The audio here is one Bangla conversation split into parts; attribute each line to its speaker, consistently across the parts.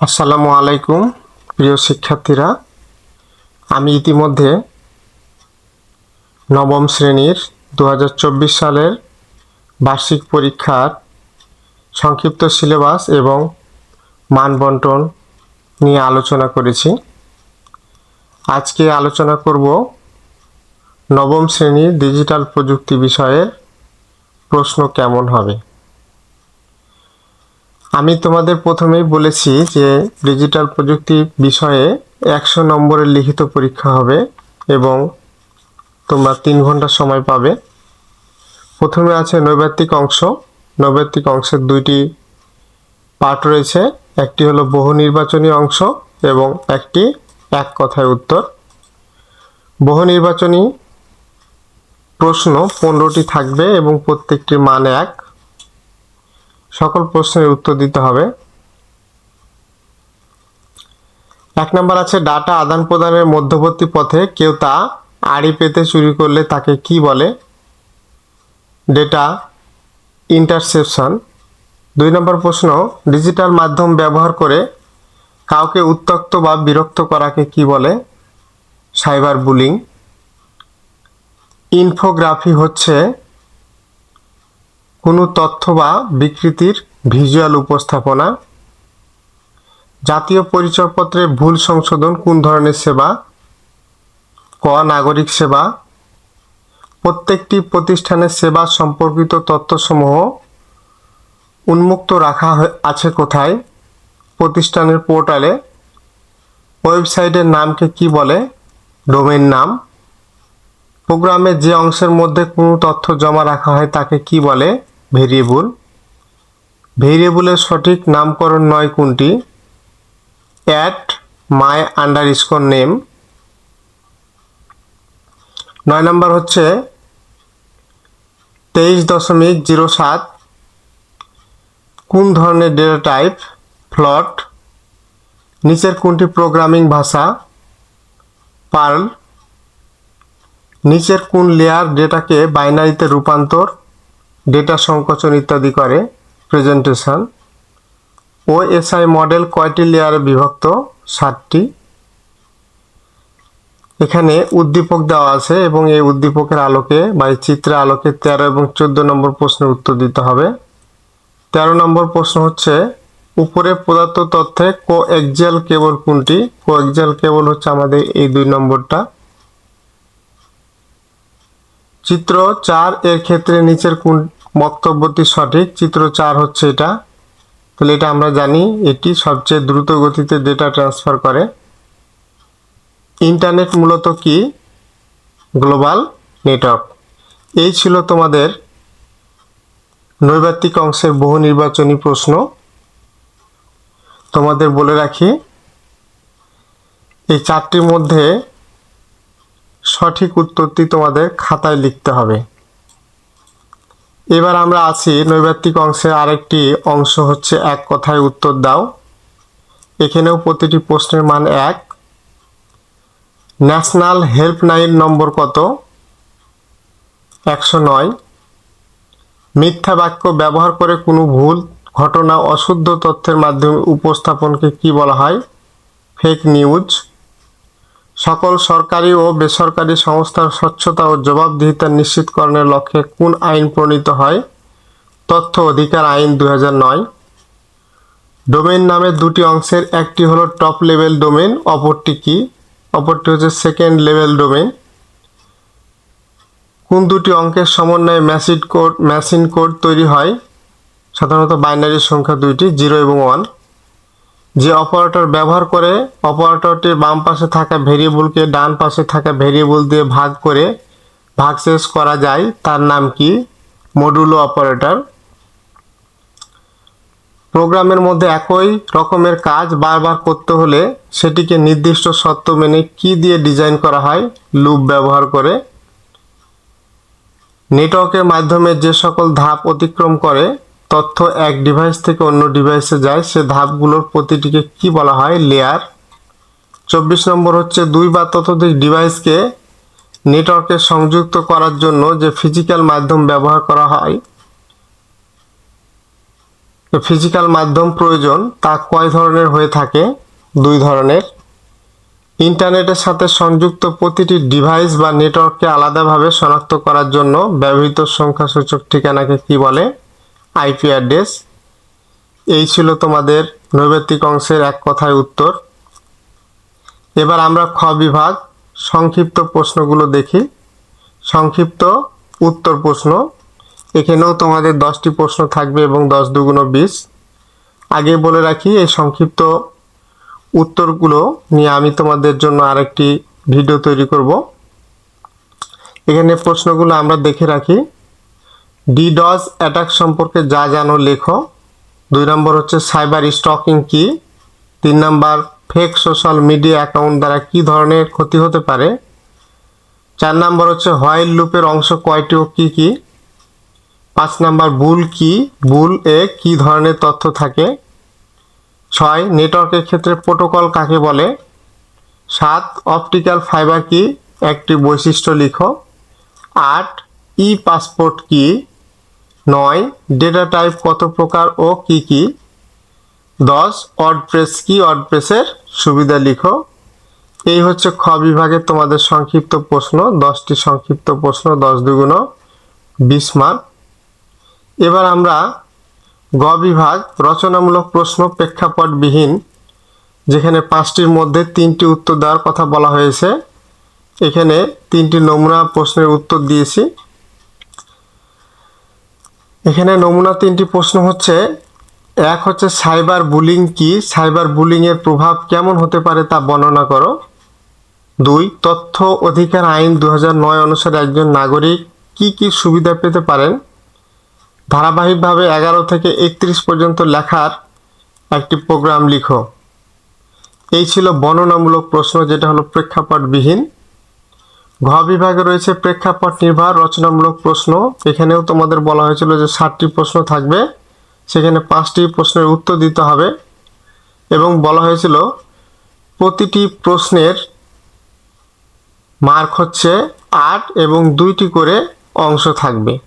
Speaker 1: আসসালামু আলাইকুম, প্রিয় শিক্ষার্থীরা। আমি ইতিমধ্যে নবম শ্রেণির দু হাজার চব্বিশ সালের বার্ষিক পরীক্ষার সংক্ষিপ্ত সিলেবাস এবং মানবন্টন নিয়ে আলোচনা করেছি। আজকে আলোচনা করব নবম শ্রেণির ডিজিটাল প্রযুক্তি বিষয়ের প্রশ্ন কেমন হবে। আমি তোমাদের প্রথমেই বলেছি যে ডিজিটাল প্রযুক্তি বিষয়ে একশো নম্বরের লিখিত পরীক্ষা হবে এবং তোমরা তিন ঘণ্টা সময় পাবে। প্রথমে আছে নৈবাত্তিক অংশ। নৈবাত্তিক অংশের দুইটি পার্ট রয়েছে। একটি হলো বহু নির্বাচনী অংশ এবং একটি এক কথায় উত্তর। বহু নির্বাচনী প্রশ্ন পনেরোটি থাকবে এবং প্রত্যেকটির মান এক। সকল প্রশ্নের উত্তর দিতে হবে। এক নম্বর আছে, ডাটা আদান প্রদানের মধ্যবর্তী পথে কেউ তা আড়ি পেতে চুরি করলে তাকে কি বলে? Data interception. দুই নম্বর প্রশ্ন, ডিজিটাল মাধ্যম ব্যবহার করে কাউকে উত্তক্ত বা বিরক্ত করাকে কি বলে? Cyber bullying. ইনফোগ্রাফি হচ্ছে কোনো তথ্য বা বিকৃতির ভিজুয়াল উপস্থাপনা, জাতীয় পরিচয়পত্রে ভুল সংশোধন কোন ধরনের সেবা, ক, নাগরিক সেবা, প্রত্যেকটি প্রতিষ্ঠানের সেবা সম্পর্কিত তথ্যসমূহ উন্মুক্ত রাখা আছে কোথায়, প্রতিষ্ঠানের পোর্টালে, ওয়েবসাইটের নামকে কি বলে, ডোমেন নাম, প্রোগ্রামে যে অংশের মধ্যে কোনো তথ্য জমা রাখা হয় তাকে কি বলে ভেরিয়েবল। ভেরিয়েবলের সঠিক নামকরণ নয় কোনটি? At my underscore name নয় নম্বর হচ্ছে তেইশ দশমিক জিরো সাত। কোন ধরনের ডেটা টাইপ ফ্লট নিচের কোনটি প্রোগ্রামিং ভাষা? পার্ল নিচের কোন লেয়ার ডেটাকে বাইনারিতে রূপান্তর? ডেটা সংকোচন ইত্যাদি করে প্রেজেন্টেশন ওএসআই মডেল কয়টি লেয়ারে বিভক্ত? সাতটি। এখানে উদ্দীপক দেওয়া আছে এবং এই উদ্দীপকের আলোকে বা এই চিত্রের আলোকে তেরো এবং চোদ্দ নম্বর প্রশ্নের উত্তর দিতে হবে। তেরো নম্বর প্রশ্ন হচ্ছে, উপরে প্রদত্ত তথ্যে কো এক্সিয়াল কেবল কোনটি? কো এক্সিয়াল কেবল হচ্ছে আমাদের এই দুই নম্বরটা। চিত্র চার এর ক্ষেত্রে নিচের কোন বক্তব্যটি সঠিক, চিত্র চার হচ্ছে এটা। তাহলে এটা আমরা জানি এটি সবচেয়ে দ্রুত গতিতে ডেটা ট্রান্সফার করে। ইন্টারনেট মূলত কি? গ্লোবাল নেটওয়ার্ক এই ছিল তোমাদের নৈবাত্তিক অংশের বহু নির্বাচনী প্রশ্ন। তোমাদের বলে রাখি, এই চারটির মধ্যে সঠিক উত্তরটি তোমাদের খাতায় লিখতে হবে। এবার আমরা আছি নৈবাত্তিক অংশের আরেকটি অংশ হচ্ছে এক কথায় উত্তর দাও। এখানেও প্রতিটি প্রশ্নের মান এক। ন্যাশনাল হেল্পলাইন নম্বর কত? একশো নয়। মিথ্যা বাক্য ব্যবহার করে কোনো ভুল, ঘটনা, অশুদ্ধ তথ্যের মাধ্যমে উপস্থাপনকে কি বলা হয়? ফেক নিউজ সকল সরকারি ও বেসরকারি সংস্থার স্বচ্ছতা ও জবাবদিহিতা নিশ্চিতকরণের লক্ষ্যে কোন আইন প্রণীত হয়? তথ্য অধিকার আইন দু নয়। ডোমেন নামের দুটি অংশের একটি হলো টপ লেভেল ডোমেন অপরটি কি? অপরটি হচ্ছে সেকেন্ড লেভেল ডোমেন কোন দুটি অঙ্কের সমন্বয়ে ম্যাসিড কোড মেশিন কোড তৈরি হয়? সাধারণত বাইনারি সংখ্যা দুইটি, জিরো এবং ওয়ান। যে অপারেটর ব্যবহার করে অপারেটরটির বাম পাশে থাকা ভেরিয়েবলকে ডান পাশে থাকা ভেরিয়েবল দিয়ে ভাগ করে ভাগশেষ করা যায়, তার নাম কি? Modulo operator. প্রোগ্রামের মধ্যে একই রকমের কাজ বারবার করতে হলে সেটিকে নির্দিষ্ট শর্ত মেনে কি দিয়ে ডিজাইন করা হয়, লুপ ব্যবহার করে। নেটওয়ার্কের মাধ্যমে যে সকল ধাপ অতিক্রম করে তথ্য এক ডিভাইস থেকে অন্য ডিভাইসে যায়, সে ধাপগুলোর প্রতিটিকে কি বলা হয়? লেয়ার চব্বিশ নম্বর হচ্ছে দুই বা ততোধিক ডিভাইসকে নেটওয়ার্কে সংযুক্ত করার জন্য যে ফিজিক্যাল মাধ্যম ব্যবহার করা হয় ফিজিক্যাল মাধ্যম প্রয়োজন, তা কয় ধরনের হয়ে থাকে? দুই ধরনের। ইন্টারনেটের সাথে সংযুক্ত প্রতিটি ডিভাইস বা নেটওয়ার্ককে আলাদাভাবে শনাক্ত করার জন্য ব্যবহৃত সংখ্যাসূচক ঠিকানাকে কি বলে? আইপি অ্যাড্রেস এই ছিল তোমাদের নৈবেত্তিক অংশের এক কথায় উত্তর। এবার আমরা খ বিভাগ সংক্ষিপ্ত প্রশ্নগুলো দেখি। সংক্ষিপ্ত উত্তর প্রশ্ন। এখানেও তোমাদের দশটি প্রশ্ন থাকবে এবং দশ দুগুণ বিশ। আগে বলে রাখি, এই সংক্ষিপ্ত উত্তরগুলো নিয়ে আমি তোমাদের জন্য আরেকটি ভিডিও তৈরি করব। এখানে প্রশ্নগুলো আমরা দেখে রাখি। ডিডস অ্যাটাক সম্পর্কে যা জানো, লেখো। দুই নম্বর হচ্ছে সাইবার স্টকিং কি? তিন নম্বর ফেক সোশ্যাল মিডিয়া অ্যাকাউন্ট দ্বারা কি ধরনের ক্ষতি হতে পারে? চার নম্বর হচ্ছে হোয়াইল লুপের অংশ কয়টি ও কী কী? পাঁচ নাম্বার বুল কি? বুল এ কি ধরনের তথ্য থাকে? ছয় নেটওয়ার্কের ক্ষেত্রে প্রোটোকল কাকে বলে? সাত অপটিক্যাল ফাইবার কি? একটি বৈশিষ্ট্য লিখো। আট ই পাসপোর্ট কি? নয় ডেটা টাইপ কত প্রকার ও কি কি? দশ অডপ্রেস কি অডপ্রেসের সুবিধা লিখো। এই হচ্ছে খ বিভাগের তোমাদের সংক্ষিপ্ত প্রশ্ন, দশটি সংক্ষিপ্ত প্রশ্ন, দশ দুগুণ বিশ মার্ক এবার আমরা গ বিভাগ, রচনামূলক প্রশ্ন প্রেক্ষাপটবিহীন, যেখানে পাঁচটির মধ্যে তিনটি উত্তর দেওয়ার কথা বলা হয়েছে। এখানে তিনটি নমুনা প্রশ্নের উত্তর দিয়েছি। এখানে নমুনা তিনটি প্রশ্ন হচ্ছে, এক হচ্ছে সাইবার বুলিং কি? সাইবার বুলিংয়ের প্রভাব কেমন হতে পারে তা বর্ণনা করো। দুই, তথ্য অধিকার আইন দু নয় অনুসারে একজন নাগরিক কি কি সুবিধা পেতে পারেন? ধারাবাহিকভাবে এগারো থেকে একত্রিশ পর্যন্ত লেখার একটি প্রোগ্রাম লিখো। এই ছিল বর্ণনামূলক প্রশ্ন, যেটা হলো প্রেক্ষাপটবিহীন। ঘ বিভাগে রয়েছে প্রেক্ষাপট নির্ভর, রচনামূলক প্রশ্ন। এখানেও তোমাদের বলা হয়েছিল যে ষাটটি প্রশ্ন থাকবে। সেখানে পাঁচটি প্রশ্নের উত্তর দিতে হবে। এবং বলা হয়েছিল, প্রতিটি প্রশ্নের মার্ক হচ্ছে আট এবং দুইটি করে অংশ থাকবে।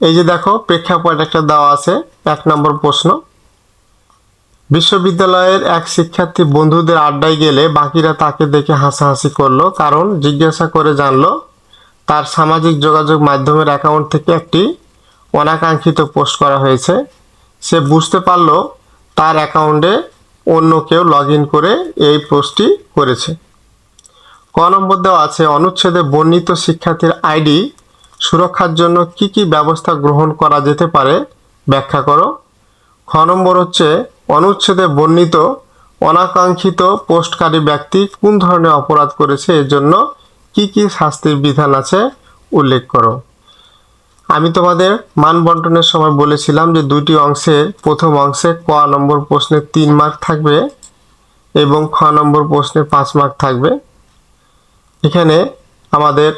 Speaker 1: এই যে দেখো, প্রেক্ষাপট একটা দেওয়া আছে, এক নম্বর প্রশ্ন। বিশ্ববিদ্যালয়ের এক শিক্ষার্থী বন্ধুদের আড্ডায় গেলে বাকিরা তাকে দেখে হাসাহাসি করল, কারণ জিজ্ঞাসা করে জানলো, তার সামাজিক যোগাযোগ মাধ্যমের অ্যাকাউন্ট থেকে একটি অনাকাঙ্ক্ষিত পোস্ট করা হয়েছে। সে বুঝতে পারল তার অ্যাকাউন্টে অন্য কেউ লগ করে এই পোস্টটি করেছে। ক নম্বর দেওয়া আছে, অনুচ্ছেদে বর্ণিত শিক্ষার্থীর আইডি সুরক্ষার জন্য কি কি ব্যবস্থা গ্রহণ করা যেতে পারে ব্যাখ্যা করো। খ নম্বর হচ্ছে অনুচ্ছেদে বর্ণিত, অনাকাঙ্ক্ষিত পোস্টকারী ব্যক্তি কোন ধরনের অপরাধ করেছে এর জন্য কি কি শাস্তির বিধান আছে, উল্লেখ করো। আমি তোমাদের মান বন্টনের সময় বলেছিলাম যে দুটি অংশের প্রথম অংশে ক নম্বর প্রশ্নে তিন মার্ক থাকবে এবং খ নম্বর প্রশ্নে পাঁচ মার্ক থাকবে। এখানে আমাদের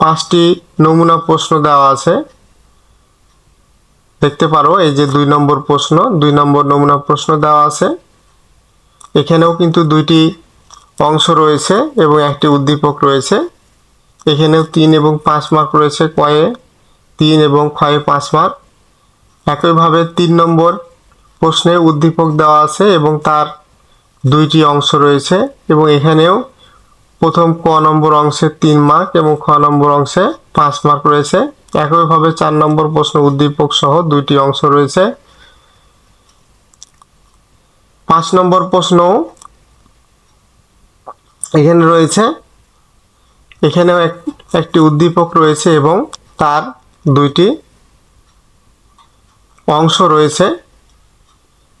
Speaker 1: পাঁচটি নমুনা প্রশ্ন দেওয়া আছে। দেখতে পারো, এই যে দুই নম্বর প্রশ্ন, দুই নম্বর নমুনা প্রশ্ন দেওয়া আছে। এখানেও কিন্তু দুইটি অংশ রয়েছে এবং একটি উদ্দীপক রয়েছে। এখানেও তিন এবং পাঁচ মার্ক রয়েছে কয়ে, তিন এবং ক্ষয়ে পাঁচ মার্ক একইভাবে তিন নম্বর প্রশ্নে উদ্দীপক দেওয়া আছে এবং তার দুইটি অংশ রয়েছে এবং এখানেও প্রথম ক নম্বর অংশে তিন মার্ক এবং খ নম্বর অংশে পাঁচ মার্ক রয়েছে। একইভাবে চার নম্বর প্রশ্ন উদ্দীপক সহ দুইটি অংশ রয়েছে। পাঁচ নম্বর প্রশ্ন এখানে রয়েছে। এখানেও একটি উদ্দীপক রয়েছে এবং তার দুইটি অংশ রয়েছে।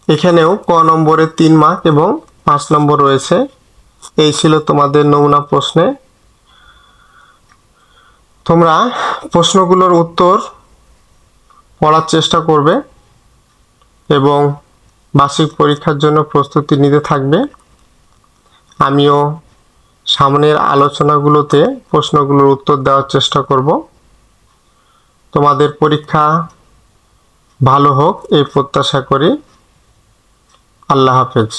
Speaker 1: এখানেও ক নম্বরে তিন মার্ক এবং পাঁচ নম্বর রয়েছে। এই ছিল তোমাদের নমুনা প্রশ্নে। তোমরা প্রশ্নগুলোর উত্তর পড়ার চেষ্টা করবে এবং বার্ষিক পরীক্ষার জন্য প্রস্তুতি নিতে থাকবে। আমিও সামনের আলোচনাগুলোতে প্রশ্নগুলোর উত্তর দেওয়ার চেষ্টা করব। তোমাদের পরীক্ষা ভালো হোক, এই প্রত্যাশা করি। আল্লাহ হাফেজ।